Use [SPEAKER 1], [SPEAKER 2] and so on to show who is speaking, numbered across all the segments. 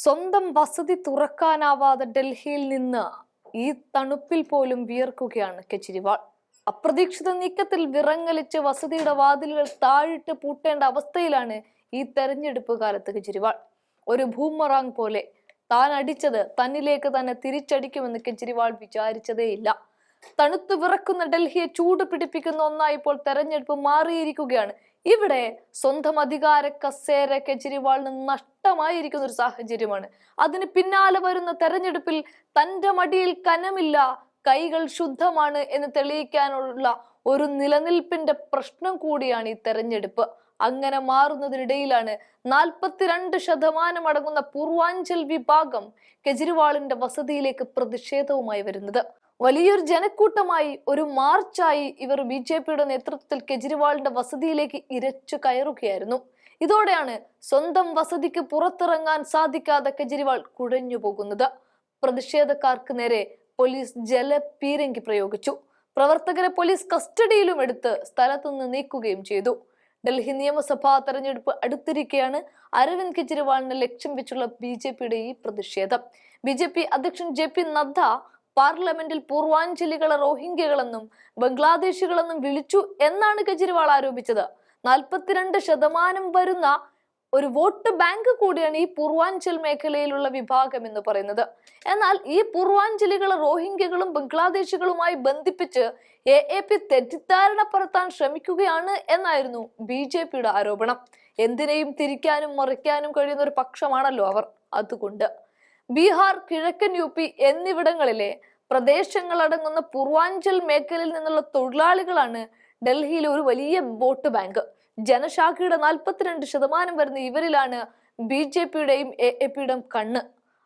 [SPEAKER 1] സ്വന്തം വസതി തുറക്കാനാവാതെ ഡൽഹിയിൽ നിന്ന് ഈ തണുപ്പിൽ പോലും വിയർക്കുകയാണ് കെജ്രിവാൾ. അപ്രതീക്ഷിത നീക്കത്തിൽ വിറങ്ങലിച്ച് വസതിയുടെ വാതിലുകൾ താഴിട്ട് പൂട്ടേണ്ട അവസ്ഥയിലാണ് ഈ തെരഞ്ഞെടുപ്പ് കാലത്ത് കെജ്രിവാൾ. ഒരു ഭൂമറാങ് പോലെ താൻ അടിച്ചത് തന്നിലേക്ക് തന്നെ തിരിച്ചടിക്കുമെന്ന് കെജ്രിവാൾ വിചാരിച്ചതേയില്ല. തണുത്തു വിറക്കുന്ന ഡൽഹിയെ ചൂട് പിടിപ്പിക്കുന്ന ഒന്നായി ഇപ്പോൾ തെരഞ്ഞെടുപ്പ് മാറിയിരിക്കുകയാണ് ഇവിടെ സ്വന്തം അധികാര കസേര കെജ്രിവാളിന് നഷ്ടമായിരിക്കുന്ന ഒരു സാഹചര്യമാണ്. അതിന് പിന്നാലെ വരുന്ന തെരഞ്ഞെടുപ്പിൽ തന്റെ മടിയിൽ കനമില്ല കൈകൾ ശുദ്ധമാണ് എന്ന് തെളിയിക്കാനുള്ള ഒരു നിലനിൽപ്പിന്റെ പ്രശ്നം കൂടിയാണ് ഈ തെരഞ്ഞെടുപ്പ്. അങ്ങനെ മാറുന്നതിനിടയിലാണ് നാൽപ്പത്തിരണ്ട് ശതമാനം അടങ്ങുന്ന പൂർവാഞ്ചൽ വിഭാഗം കെജ്രിവാളിന്റെ വസതിയിലേക്ക് പ്രതിഷേധവുമായി വരുന്നത്. വലിയൊരു ജനക്കൂട്ടമായി ഒരു മാർച്ചായി ഇവർ ബി ജെ പിയുടെ നേതൃത്വത്തിൽ കെജ്രിവാളിന്റെ വസതിയിലേക്ക് ഇരച്ചു കയറുകയായിരുന്നു. ഇതോടെയാണ് സ്വന്തം വസതിക്ക് പുറത്തിറങ്ങാൻ സാധിക്കാതെ കെജ്രിവാൾ കുഴഞ്ഞു പോകുന്നത്. പ്രതിഷേധക്കാർക്ക് നേരെ പോലീസ് ജലപീരങ്കി പ്രയോഗിച്ചു. പ്രവർത്തകരെ പോലീസ് കസ്റ്റഡിയിലും എടുത്ത് സ്ഥലത്തുനിന്ന് നീക്കുകയും ചെയ്തു. ഡൽഹി നിയമസഭാ തെരഞ്ഞെടുപ്പ് അടുത്തിരിക്കെയാണ് അരവിന്ദ് കെജ്രിവാളിനെ ലക്ഷ്യം വെച്ചുള്ള ബി ജെ പിയുടെ ഈ പ്രതിഷേധം. ബി ജെ പി അധ്യക്ഷൻ ജെ പി നദ്ദ പാർലമെന്റിൽ പൂർവാഞ്ചലികളെ റോഹിംഗ്യകളെന്നും ബംഗ്ലാദേശികളെന്നും വിളിച്ചു എന്നാണ് കെജ്രിവാൾ ആരോപിച്ചത്. നാൽപ്പത്തിരണ്ട് ശതമാനം വരുന്ന ഒരു വോട്ട് ബാങ്ക് കൂടിയാണ് ഈ പൂർവാഞ്ചൽ മേഖലയിലുള്ള വിഭാഗം എന്ന് പറയുന്നത്. എന്നാൽ ഈ പൂർവാഞ്ചലികളെ റോഹിംഗ്യകളും ബംഗ്ലാദേശികളുമായി ബന്ധിപ്പിച്ച് എ എ പി തെറ്റിദ്ധാരണ പരത്താൻ ശ്രമിക്കുകയാണ് എന്നായിരുന്നു ബി ജെ പിയുടെ ആരോപണം. എന്തിനേയും തിരിക്കാനും മറിക്കാനും കഴിയുന്ന ഒരു പക്ഷമാണല്ലോ അവർ. അതുകൊണ്ട് ബീഹാർ കിഴക്കൻ യു പി എന്നിവിടങ്ങളിലെ പ്രദേശങ്ങളടങ്ങുന്ന പൂർവാഞ്ചൽ മേഖലയിൽ നിന്നുള്ള തൊഴിലാളികളാണ് ഡൽഹിയിലെ ഒരു വലിയ വോട്ട് ബാങ്ക്. ജനശാഖയുടെ നാൽപ്പത്തിരണ്ട് ശതമാനം വരുന്ന ഇവരിലാണ് ബി ജെ പിയുടെയും എ എ പിയുടെയും കണ്ണ്.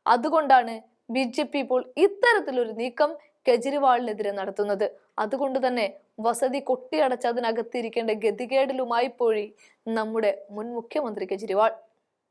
[SPEAKER 1] അതുകൊണ്ടാണ് ബി ജെ പി ഇപ്പോൾ ഇത്തരത്തിലൊരു നീക്കം കെജ്രിവാളിനെതിരെ നടത്തുന്നത്. അതുകൊണ്ട് തന്നെ വസതി കൊട്ടിയടച്ച് അതിനകത്തിരിക്കേണ്ട ഗതികേടിലുമായി പോയി നമ്മുടെ മുൻ മുഖ്യമന്ത്രി കെജ്രിവാൾ.